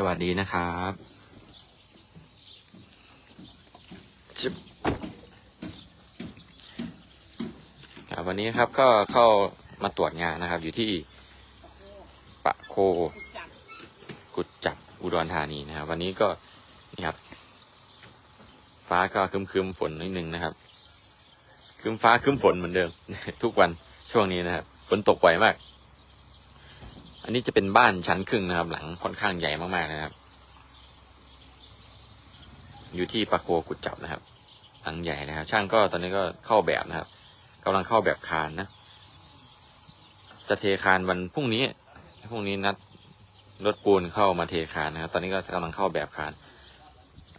สวัสดีนะครับจึ๊บวันนี้ครับก็เข้ามาตรวจงานนะครับ อยู่ที่ปะโคกุดจับอุดรธานีนะครับ วันนี้ก็นี่ครับ ฟ้าก็ครึมๆฝนนิดนึงนะครับคึมฟ้าคึมฝนเหมือนเดิม ทุกวันช่วงนี้นะครับฝนตกบ่อยมาก อันนี้จะเป็นบ้านชั้นครึ่งนะครับ หลังค่อนข้างใหญ่มากๆนะครับ อยู่ที่ปะโคกุดจับนะครับ หลังใหญ่นะครับ ช่างก็ตอนนี้ก็เข้าแบบนะครับกำลังเข้าแบบคานนะ จะเทคานวันพรุ่งนี้พรุ่งนี้นัดรถปูนเข้ามาเทคานนะครับ ตอนนี้ก็กำลังเข้าแบบคาน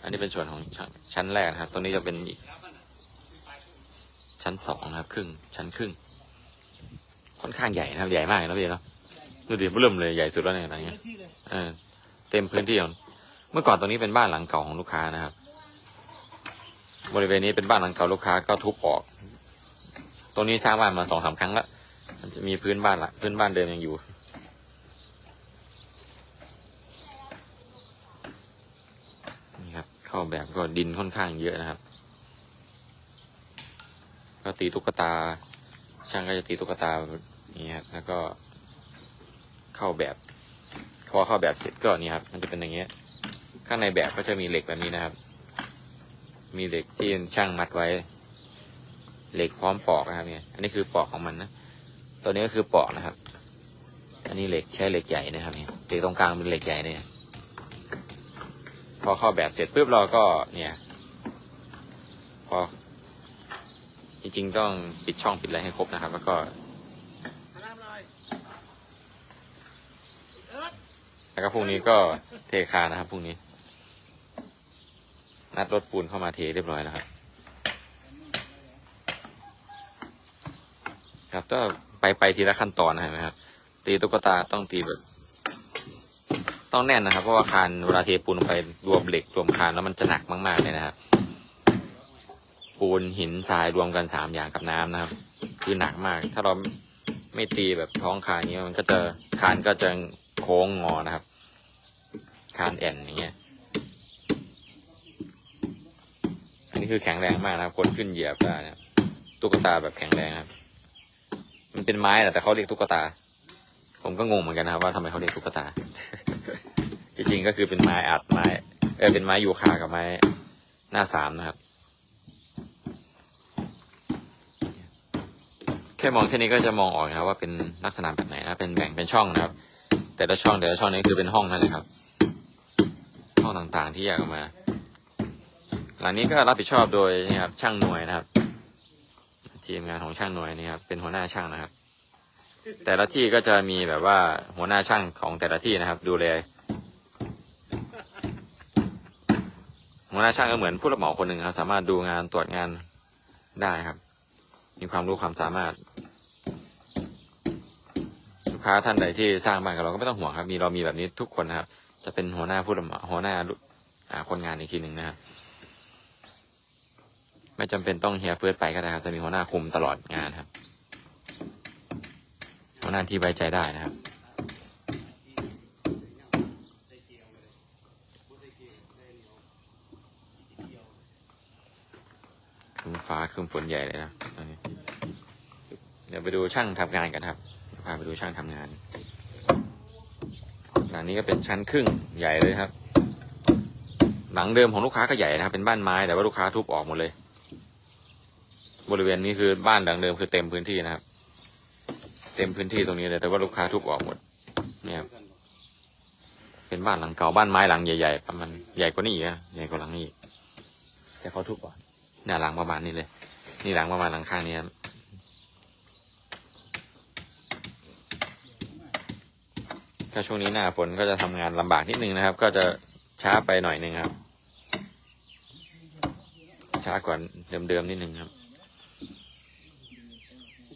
อันนี้เป็นส่วนของชั้นชั้นแรกนะครับ ตรงนี้จะเป็นอีก ชั้นสองนะครับ ครึ่ง ชั้นครึ่ง ค่อนข้างใหญ่นะครับ ใหญ่มากนะพี่เนาะ ดูดิเริ่มเลยใหญ่สุดแล้วเนี่ยอะไรเงี้ยเออเต็มพื้นที่ของเมื่อก่อนตรงนี้เป็นบ้านหลังเก่าของลูกค้านะครับ บริเวณนี้เป็นบ้านหลังเก่าลูกค้าก็ทุบออก ตรงนี้สร้างบ้านมาสองสามครั้งแล้วมันจะมีพื้นบ้านละพื้นบ้านเดิมยังอยู่นี่ครับ เข้าแบบก็ดินค่อนข้างเยอะนะครับ ก็ตีตุ๊กตา ช่างก็จะตีตุ๊กตาแบบนี้ครับแล้วก็ เข้าแบบ พอเข้าแบบเสร็จก็นี่ครับ มันจะเป็นอย่างเงี้ย ข้างในแบบก็จะมีเหล็กแบบนี้นะครับ มีเหล็กที่ช่างมัดไว้ เหล็กพร้อมปอกนะครับเนี่ย อันนี้คือปอกของมันนะตัวนี้ก็คือปอกนะครับ อันนี้เหล็กใช้เหล็กใหญ่นะครับเนี่ยเหล็กตรงกลางเป็นเหล็กใหญ่เนี่ยพอเข้าแบบเสร็จปุ๊บเราก็เนี่ย พอจริงๆต้องปิดช่องปิดอะไรให้ครบนะครับ แล้วก็ แล้วก็พรุ่งนี้ก็เทคานนะครับพรุ่งนี้ นัดรถปูนเข้ามาเทเรียบร้อยแล้วครับ ครับก็ไปไปทีละขั้นตอนนะครับ ตีตุ๊กตาต้องตีแบบ ต้องแน่นนะครับ เพราะว่าคานเวลาเทปูนไปรวมเหล็กรวมคานแล้วมันจะหนักมากๆเลยนะครับ ปูนหินทรายรวมกันสามอย่างกับน้ำนะครับ คือหนักมาก ถ้าเราไม่ตีแบบท้องคานนี้มันก็จะคานก็จะ โค้งงอนะครับ คานแอนอย่างเงี้ย อันนี้คือแข็งแรงมากนะครับคนขึ้นเหยียบได้นะครับตุ๊กตาแบบแข็งแรงครับ มันเป็นไม้แหละแต่เขาเรียกตุ๊กตา ผมก็งงเหมือนกันนะครับ ว่าทำไมเขาเรียกตุ๊กตา จริงๆก็คือเป็นไม้อัดไม้ เออเป็นไม้ยูคากับไม้หน้าสามนะครับแค่มองแค่นี้ก็จะมองออกนะครับว่าเป็นลักษณะแบบไหนนะเป็นแบ่งเป็นช่องนะครับ แต่ละช่องแต่ละช่องนี้คือเป็นห้องนั่นเลยครับ ห้องต่างๆที่แยกออกมา หลังนี้ก็รับผิดชอบโดยนี่ครับช่างหน่วยนะครับ ทีมงานของช่างหน่วยนี่ครับเป็นหัวหน้าช่างนะครับ แต่ละที่ก็จะมีแบบว่าหัวหน้าช่างของแต่ละที่นะครับ ดูแลหัวหน้าช่างก็เหมือนผู้รับเหมาคนหนึ่งครับ สามารถดูงานตรวจงานได้ครับ มีความรู้ความสามารถ ค้าท่านใดที่สร้างบ้านกับเราก็ไม่ต้องห่วงครับ มีเรามีแบบนี้ทุกคนนะครับ จะเป็นหัวหน้าผู้รับหัวหน้าคนงานอีกทีหนึ่งนะครับ ไม่จำเป็นต้องเฮียเฟิร์สไปก็ได้ครับ จะมีหัวหน้าคุมตลอดงานครับ หัวหน้าที่ไว้ใจได้นะครับคืมฟ้าคืมฝนใหญ่เลยนะตอนนี้ เดี๋ยวไปดูช่างทำงานกันครับ พาไปดูช่างทำงาน หลังนี้ก็เป็นชั้นครึ่งใหญ่เลยครับ หลังเดิมของลูกค้าก็ใหญ่นะครับ เป็นบ้านไม้แต่ว่าลูกค้าทุบออกหมดเลย บริเวณนี้คือบ้านหลังเดิมคือเต็มพื้นที่นะครับ เต็มพื้นที่ตรงนี้เลย แต่ว่าลูกค้าทุบออกหมดเนี่ยครับเป็นบ้านหลังเก่าบ้านไม้หลังใหญ่ๆประมาณใหญ่กว่านี้อีกอะใหญ่กว่าหลังนี้อีกแต่เขาทุบออกเนี่ยหลังประมาณนี้เลย นี่หลังประมาณหลังข้างนี้ครับ ถ้าช่วงนี้หน้าฝนก็จะทำงานลำบากนิดนึงนะครับ ก็จะช้าไปหน่อยนึงครับ ช้ากว่าเดิมๆนิดนึงครับ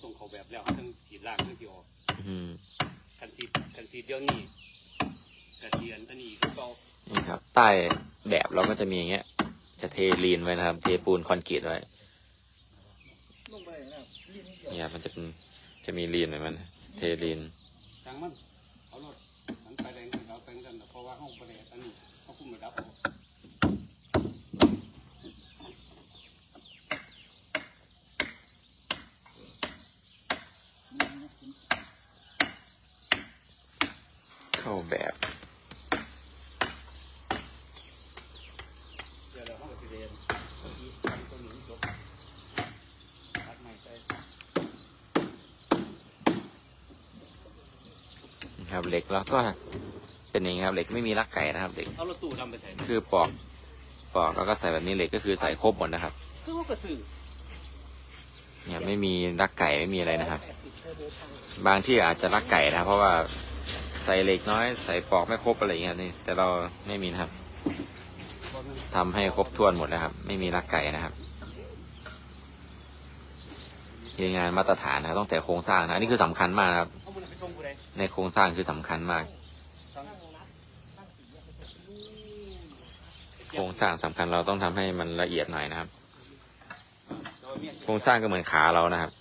ตรงเขาแบบแล้วทั้งสีล่างทั้งสีออกอืมกันสีกันสีเดียวนี่กระเทียนอันนี้ก็เก่านี่ครับ ใต้แบบเราก็จะมีอย่างเงี้ย จะเทลีนไว้นะครับ เทปูนคอนกรีตไว้เนี่ยมันจะเป็นจะมีลีนไว้มัน เทลีนจังมันเอารถ มันไปแรงกันเราไปกันเพราะว่าห้องประเดอันนี้เขาคุมระดับเข้าแบบ เดี๋ยวเราห้องประเด็นที่ต้นหนุนจบตัดใหม่ไป นะ ครับเหล็กแล้วก็เป็นอย่างนี้ครับเหล็กไม่มีรักไก่นะครับเหล็กเอารถตู้ดำไปใส่คือปอกปอกแล้วก็ใส่แบบนี้เหล็กก็คือใส่ครบหมดนะครับคือเขากระสือเนี่ยไม่มีรักไก่ไม่มีอะไรนะครับ บางที่อาจจะรักไก่นะครับเพราะว่าใส่เหล็กน้อย ใส่ปอกไม่ครบอะไรอย่างเงี้ยนี่แต่เราไม่มีนะครับบอลมันทำให้ครบถ้วนหมดนะครับ ไม่มีรักไก่นะครับทีงานมาตรฐานนะครับต้องแต่โครงสร้างนะอันนี้คือสำคัญมากนะครับ ในโครงสร้างคือสำคัญมาก โครงสร้างสำคัญเราต้องทำให้มันละเอียดหน่อยนะครับ โครงสร้างก็เหมือนขาเรานะครับ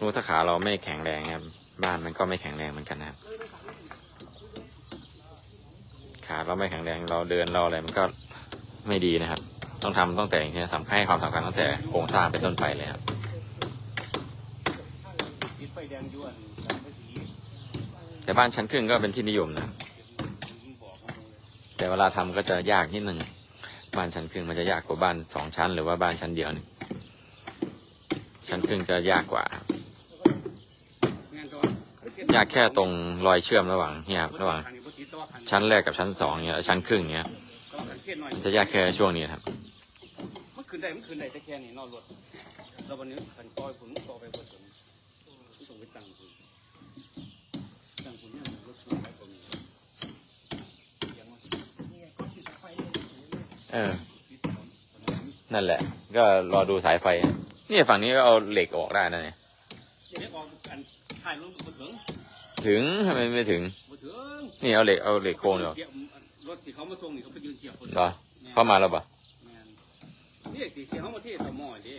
รู้ถ้าขาเราไม่แข็งแรงครับ บ้านมันก็ไม่แข็งแรงเหมือนกันนะครับ ขาเราไม่แข็งแรงเราเดินเราอะไรมันก็ไม่ดีนะครับ ต้องทำตั้งแต่อย่างนี้สำคัญความสำคัญตั้งแต่โครงสร้างเป็นต้นไปเลยครับ แต่บ้านชั้นครึ่งก็เป็นที่นิยมนะ แต่เวลาทำก็จะยากนิดหนึ่งบ้านชั้นครึ่งมันจะยากกว่าบ้านสองชั้น หรือว่าบ้านชั้นเดียวนี่ชั้นครึ่งจะยากกว่า ยากแค่ตรงรอยเชื่อมระหว่างเนี่ยครับระหว่าง ชั้นแรกกับชั้นสองเนี่ยชั้นครึ่งเนี่ยมันจะยากแค่ช่วงนี้ครับมันขึ้นได้มันขึ้นได้แต่แค่นี้นอนรถแล้ววันนี้ขันต้อยผมต่อไปบนถนนส่งไปตังคุณตั้งคุณเนี่ยรถตู้ไปผมยังว่า เออติดถนนถนนนี้นั่นแหละ ก็รอดูสายไฟ นี่ฝั่งนี้ก็เอาเหล็กออกได้นะเนี่ยเรียกออกอันถ่ายรูปบนถึงถึงทำไมไม่ถึงบนถึง นี่เอาเหล็กเอาเหล็กโครงเดียวรถที่เขามาส่งนี่เขาไปยืนเทียบคนเหรอเข้ามาแล้วปะแม่นนี่ที่ที่เขามาเทตะหม้อดิ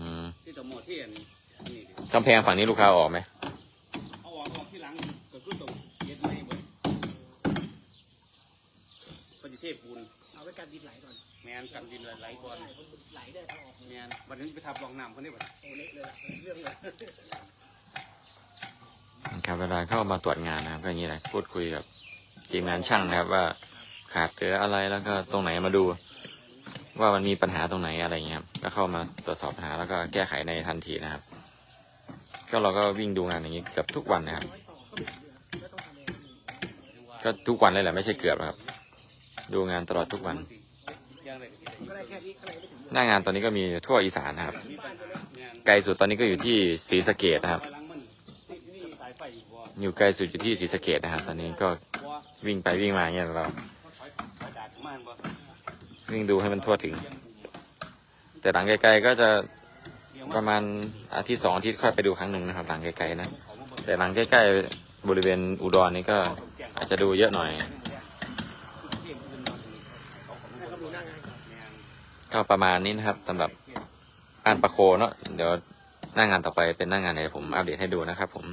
อืมที่ตะหม้อเทอันนี่ดิกำแพงฝั่งนี้ลูกค้าออกไหมเอาออกออกที่หลังก็คือตรงเย็ดไม่เบิดปฏิเทพปูน เอาไว้กันดินไหลก่อนแมนกันดินไหลๆก่อนไหลได้ถ้าออกแมนวันนี้ไปทับรองน้ำคนนี้บ่โอเละเลยล่ะเรื่องเลยครับเวลาเข้ามาตรวจงานนะครับก็อย่างนี้แหละพูดคุยกับทีมงานช่างนะครับ ว่าขาดเหลืออะไรแล้วก็ตรงไหนมาดู ว่ามันมีปัญหาตรงไหนอะไรอย่างเงี้ยครับก็เข้ามาตรวจสอบปัญหาแล้วก็แก้ไขในทันทีนะครับ ก็เราก็วิ่งดูงานอย่างนี้เกือบทุกวันนะครับ น้อยต่อก็ไม่เหลือไม่ต้องทำเอง ก็ทุกวันเลยแหละไม่ใช่เกือบหรอกครับ ดูงานตลอดทุกวันยังไงก็ได้แค่นี้ข้างในไม่ถึงหน้างานตอนนี้ก็มีทั่วอีสานนะครับมีปัญหาแมนไกลสุดตอนนี้ก็อยู่ที่ศรีสะเกดนะครับไฟหลังมันที่นี่สายไฟอยู่บ่อยู่ไกลสุดอยู่ที่ศรีสะเกดนะครับ ตอนนี้ก็บ่วิ่งไปวิ่งมาอย่างเงี้ยเราเขาถอยถอยดาดมาบ่วิ่งดูให้มันทั่วถึงเลี้ยงปูแต่หลังไกลๆก็จะเลี้ยงประมาณอาทิตย์สองอาทิตย์ค่อยไปดูครั้งหนึ่งนะครับ หลังไกลๆนะเขามาเบิ่งแต่หลังใกล้ๆบริเวณอุดรนี่ก็อาจจะดูเยอะหน่อย ก็ประมาณนี้นะครับสำหรับอันประโคเนาะเดี๋ยวหน้างานต่อไปเป็นหน้างานไหนผมอัปเดตให้ดูนะครับ ผม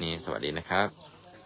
นี่สวัสดีนะครับ